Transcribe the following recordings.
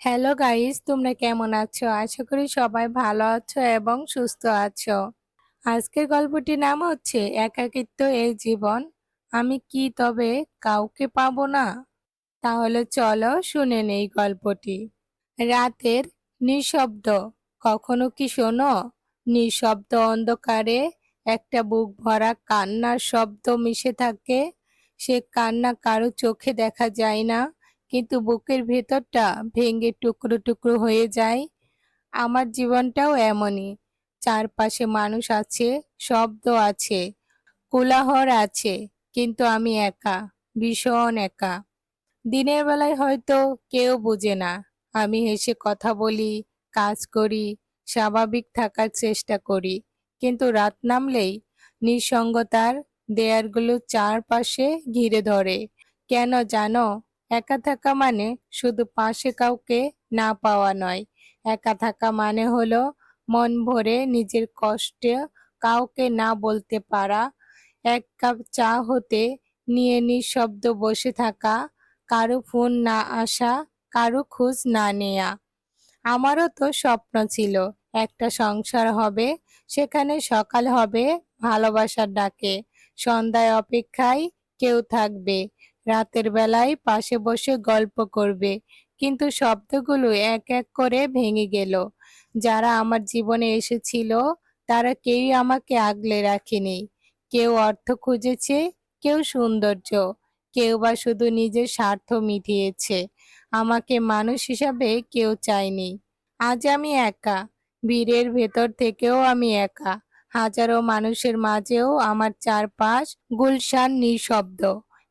Hello guys তোমরা কেমন আছো? আশা করি সবাই ভালো আছো এবং সুস্থ আছো। আজকের গল্পটির নাম হচ্ছে একাকিত্ব এই জীবন। আমি কি তবে কাউকে পাবো না? তাহলে চলো শুনে নেই গল্পটি। রাতের নিঃশব্দ। কখনো কি শোনো? নিঃশব্দ অন্ধকারে একটা বুক ভরা কান্নার শব্দ মিশে থাকে। সে কান্না কারও চোখে দেখা যায় না। কিন্তু বুকের ভেতরটা ভেঙে টুকরো টুকরো হয়ে যায়। আমার জীবনটাও এমনই। চারপাশে মানুষ আছে, শব্দ আছে, কোলাহল আছে, কিন্তু আমি একা, ভীষণ একা। দিনের বেলায় হয়তো কেউ বোঝে না। আমি হেসে কথা বলি, কাজ করি, স্বাভাবিক থাকার চেষ্টা করি, কিন্তু রাত নামলেই নিঃসঙ্গতার দেয়ালগুলো চারপাশে ঘিরে ধরে। কেন জানো? একা থাকা মানে শুধু পাশে কাউকে না পাওয়া নয়। একা থাকা মানে হলো মন ভরে নিজের কষ্টে কাউকে না বলতে পারা। এক কাপ চা হতে নিয়ে নিঃশব্দ বসে থাকা, কারও ফোন না আসা, কারও খোঁজ না নেয়া। আমারও তো স্বপ্ন ছিল, একটা সংসার হবে, সেখানে সকাল হবে, ভালোবাসার ডাকে। সন্ধ্যায় অপেক্ষায় কেউ থাকবে রাতের বেলায় পাশে বসে গল্প করবে, কিন্তু শব্দগুলো এক এক করে ভেঙে গেল। যারা আমার জীবনে এসেছিল, তারা কেউই আমাকে আগলে রাখেনি। কেউ অর্থ খুঁজেছে, কেউ সৌন্দর্য। কেউ বা শুধু নিজের স্বার্থ মিটিয়েছে। আমাকে মানুষ হিসাবে কেউ চায়নি। আজ আমি একা। ভিড়ের ভেতর থেকেও আমি একা। হাজারো মানুষের মাঝেও আমার চারপাশ গুলশান নিঃশব্দ।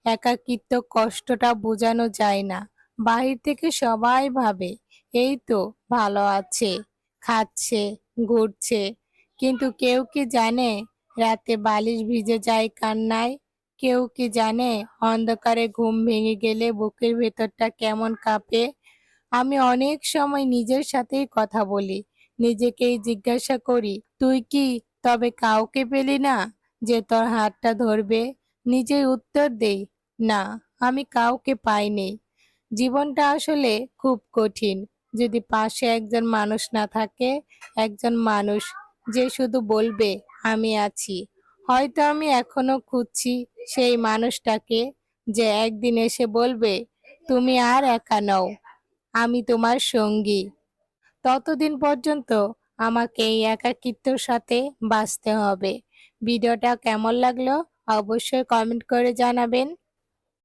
একাকিত্ব কষ্টটা বোঝানো যায় না। বাহির থেকে সবাই ভাবে, এই তো, ভালো আছে, খাচ্ছে, ঘুরছে। কিন্তু কেউ কি জানে, রাতে বালিশ ভিজে যায় কান্নায়? কেউ কি জানে, অন্ধকারে ঘুম ভেঙে গেলে বুকের ভেতরটা কেমন কাঁপে? আমি অনেক সময় নিজের সাথেই কথা বলি, নিজেকেই জিজ্ঞাসা করি, তুই কি, তবে কাউকে পেলি না যে তোর হাতটা ধরবে? নিজেই উত্তর দেই না, আমি কাউকে পাইনি। জীবনটা আসলে খুব কঠিন। যদি পাশে একজন মানুষ না থাকে, একজন মানুষ যে শুধু বলবে, আমি আছি। হয়তো আমি এখনও খুঁজছি সেই মানুষটাকে যে একদিন এসে বলবে, তুমি আর একা নও, আমি তোমার সঙ্গী। ততদিন পর্যন্ত আমাকে এই একাকিত্বর সাথে বাঁচতে হবে। ভিডিওটা কেমন লাগল অবশ্যই কমেন্ট করে জানাবেন।